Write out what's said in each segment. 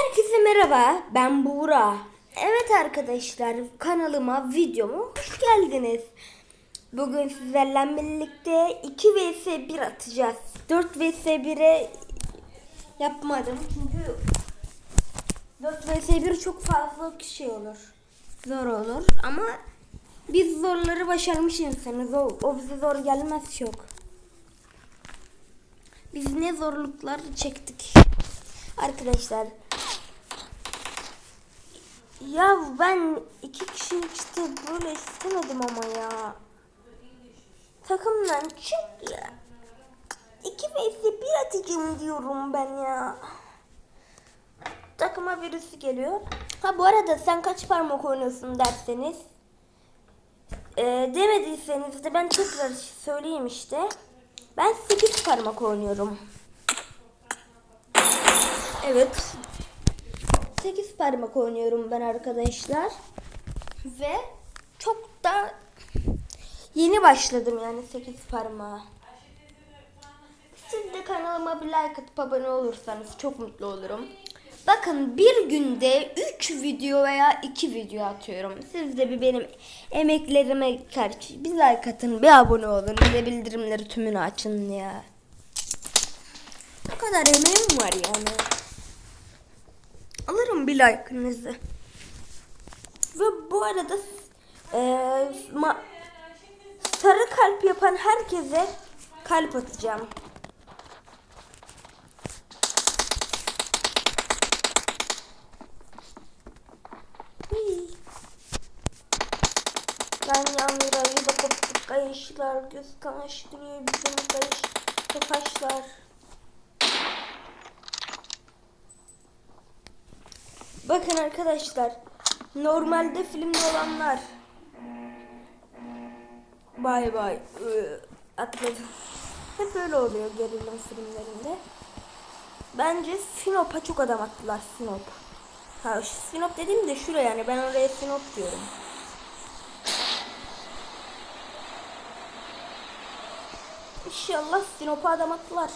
Herkese merhaba, ben Buğra. Evet arkadaşlar, kanalıma, videoma hoş geldiniz. Bugün sizlerle birlikte 2 vs 1 atacağız. 4 vs 1'e yapmadım çünkü 4 vs 1 çok fazla şey olur. Zor olur ama biz zorları başarmış insanız. O, o bize zor gelmez çok. Biz ne zorluklar çektik. Arkadaşlar ya ben iki kişi işte böyle istemedim ama ya. Takımdan çık ya. İki vs bir atacağım diyorum ben ya. Takıma birisi geliyor. Ha bu arada sen kaç parmak oynuyorsun derseniz. E, demediyseniz de ben tekrar söyleyeyim işte. Ben 8 parmak oynuyorum. Evet. 8 parmak oynuyorum ben arkadaşlar. Ve çok da yeni başladım yani 8 parmağa. Siz de kanalıma bir like atıp abone olursanız çok mutlu olurum. Bakın bir günde 3 video veya 2 video atıyorum. Siz de bir benim emeklerime karşı bir like atın, bir abone olun, bir de bildirimleri tümünü açın ya. Bu kadar emeğim var yani. Like'ınızı. Ve bu arada e, sarı kalp yapan herkese kalp atacağım. Ben yan lirayı da koptuk kayışlar göz kamaştırıyor bizim kayış tofaşlar. Bakın arkadaşlar normalde filmde olanlar Bay bay ıı, atladım. Hep öyle oluyor gerilim filmlerinde. Bence Sinop'a çok adam attılar Sinop. Ha Sinop dediğim de şuraya yani ben oraya Sinop diyorum. İnşallah Sinop'a adam attılar.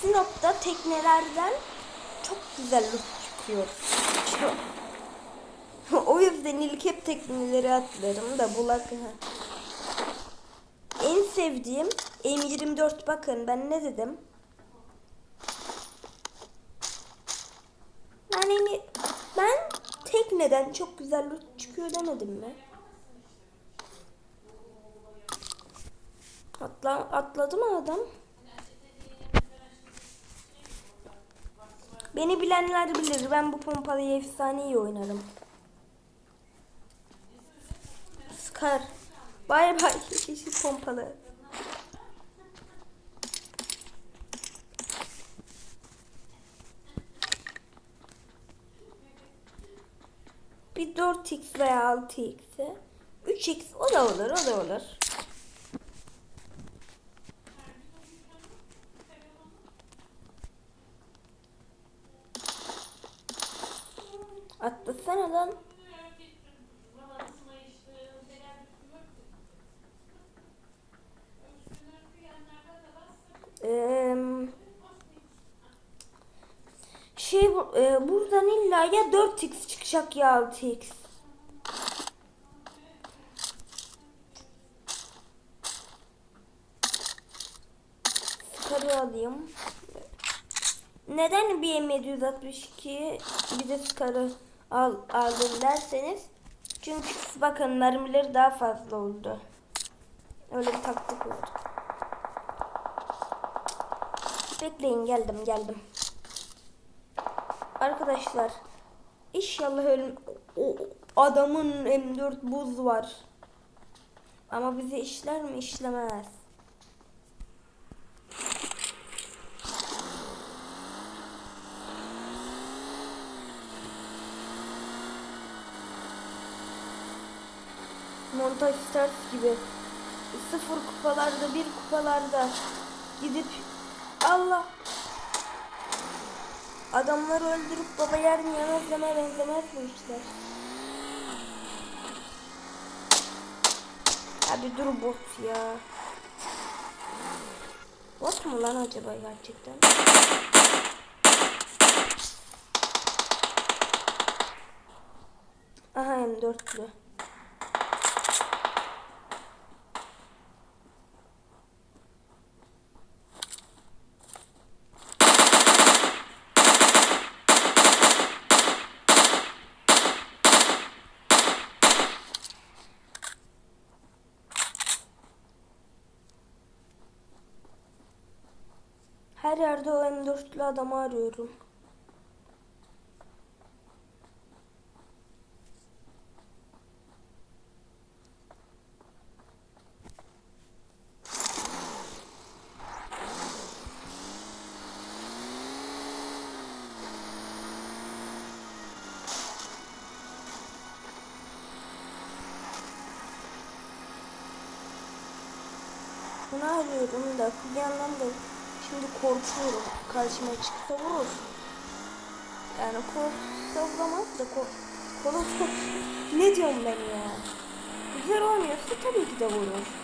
Sinop'ta teknelerden çok güzel loot çıkıyor. Çok. o yüzden ilk hep tekneleri atlarım da bulak. En sevdiğim M24 bakın ben ne dedim? Yani ben tekneden çok güzel loot çıkıyor demedim mi? Atla, atladı mı adam? Beni bilenler bilir. Ben bu pompalıyı efsane iyi oynarım. Scar. Bay bay. Yeşil pompalı. Bir 4x veya 6x'e. 3x o da olur, o da olur. Eee şey e, buradan illa ya 4x çıkacak ya 6x. Scar'ı alayım. Neden bir M762 bir de Scar'ı al, aldım derseniz çünkü bakın mermileri daha fazla oldu. Öyle bir taktik oldu. Bekleyin geldim geldim. Arkadaşlar inşallah ölüm o adamın M4 buz var. Ama bizi işler mi işlemez. Montaj Stars gibi sıfır kupalarda bir kupalarda gidip Allah Adamları öldürüp baba yer mi yemez deme benzemez bu işler. Abi dur bot ya. Bot mu lan acaba gerçekten? Aha M4'lü. Her yerde o M4'lü adamı arıyorum. Bunu arıyorum da bir yandan da şimdi korkuyorum. Karşıma çıksa vurur. Yani korksa vuramaz da kork ne diyorum ben ya? Güzel oynuyorsa tabii ki de vurur.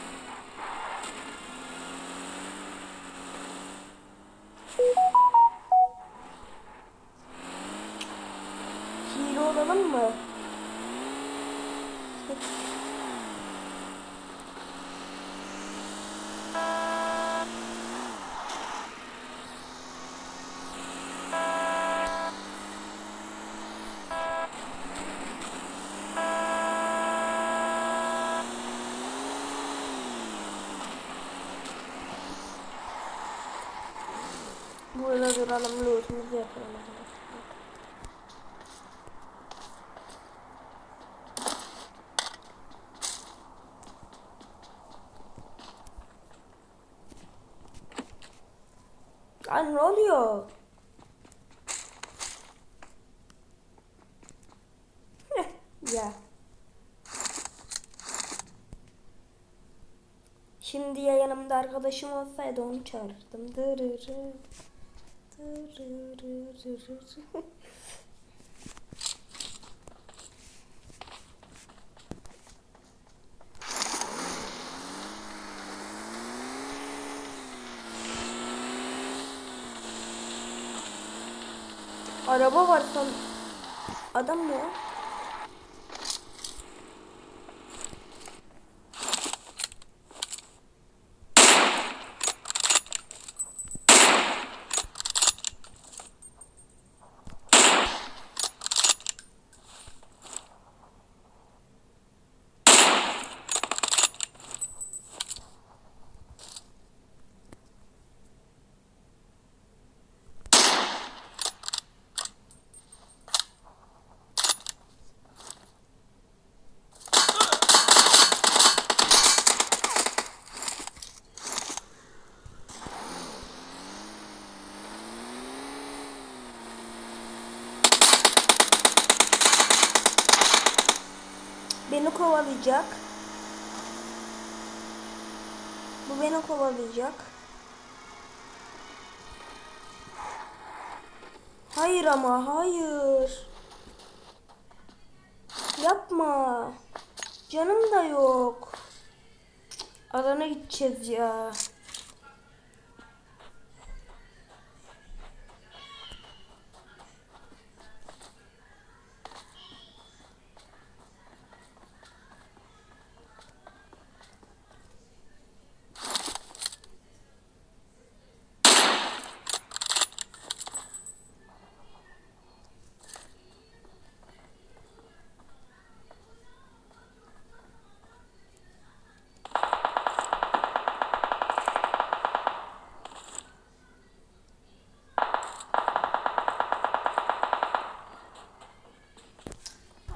Duralım, lootumuzu yapalım. Lan ne oluyor? Ya. Şimdi ya yanımda arkadaşım olsaydı onu çağırırdım. Dırırı. Araba var son. Adam mı o? Beni kovalayacak. Bu beni kovalayacak. Hayır ama hayır. Yapma. Canım da yok. Alana gideceğiz ya.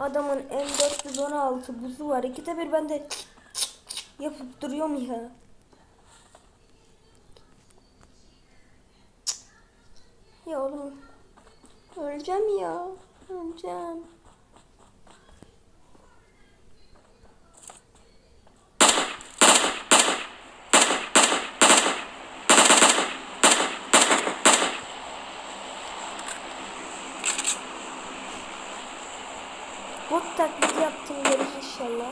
Adamın M416 buzu var. İkide bir ben de yapıp duruyorum ya. Ya oğlum. Öleceğim ya. Öleceğim. bot taklidi yaptım görür inşallah.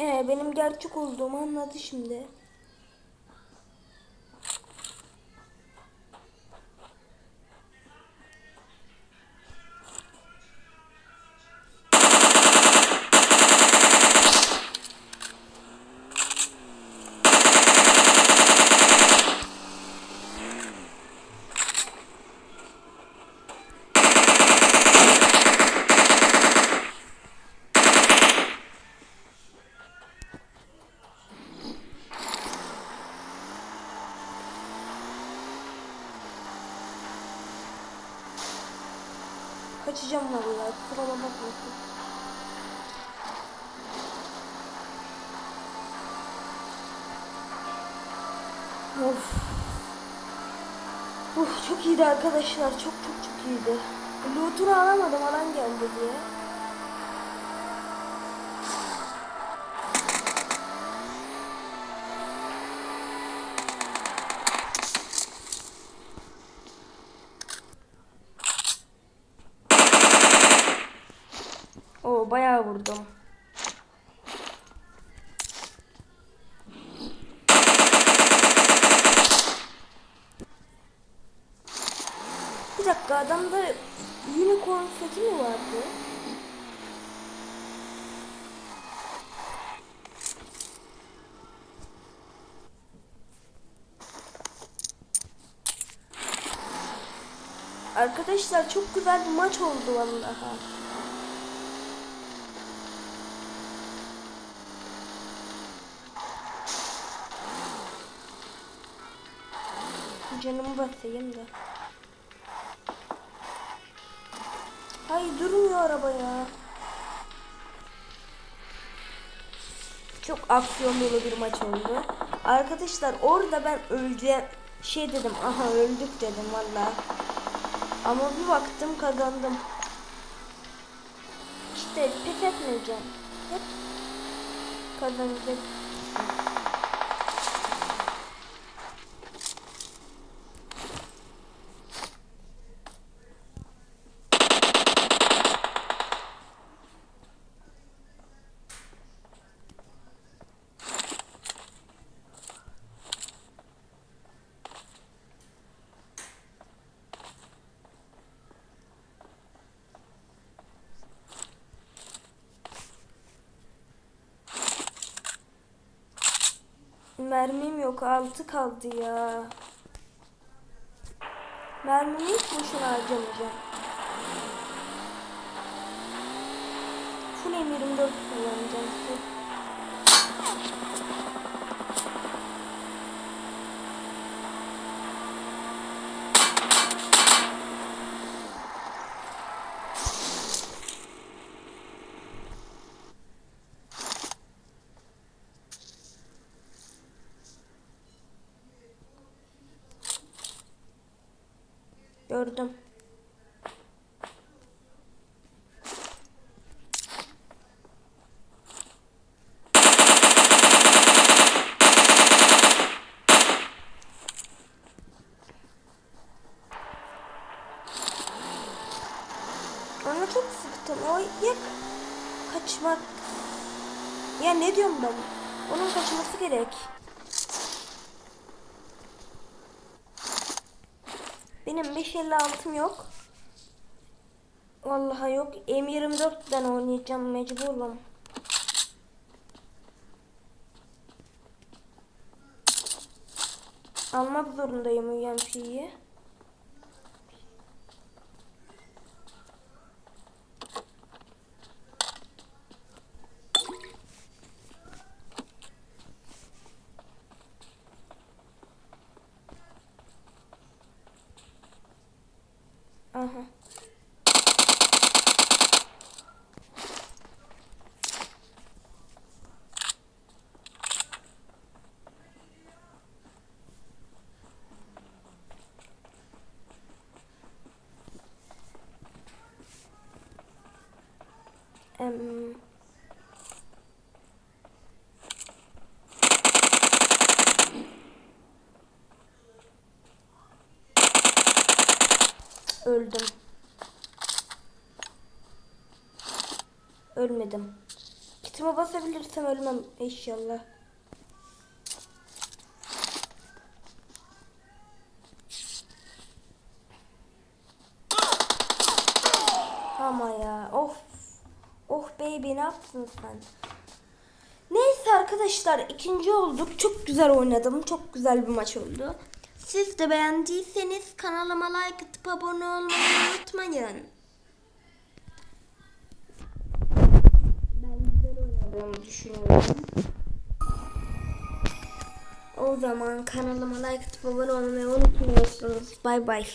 Ee, benim gerçek olduğumu anladı şimdi. Of. Uf çok iyiydi arkadaşlar. Çok çok çok iyiydi. Loot'unu alamadım alan geldi diye. Oo bayağı vurdum. Dakika adamda unicorn seti mi vardı? Arkadaşlar çok güzel bir maç oldu vallahi. Canımı basayım da. Ay durmuyor araba ya. Çok aksiyon bir maç oldu. Arkadaşlar orada ben öleceğim şey dedim. Aha öldük dedim valla. Ama bir baktım kazandım. İşte pes etmeyeceğim. Hep kazanacak. Mermim yok. Altı kaldı ya. Mermimi hiç boşuna harcamayacağım. Full M24 kullanacağım. Gördüm. Ona çok sıktım. O ya kaçmak. Ya ne diyorum ben? Onun kaçması gerek. Benim 556'm yok. Vallahi yok. M24'den oynayacağım mecburum. Almak zorundayım UMP'yi. Aha. Em, öldüm. Ölmedim. İki Ultime basabilirsem ölmem inşallah. Ama ya of. Baby ne yaptın sen? Neyse arkadaşlar ikinci olduk. Çok güzel oynadım. Çok güzel bir maç oldu. Siz de beğendiyseniz kanalıma like atıp abone olmayı unutmayın. Ben güzel oynadığımı düşünüyorum. O zaman kanalıma like atıp abone olmayı unutmuyorsunuz. Bay bay.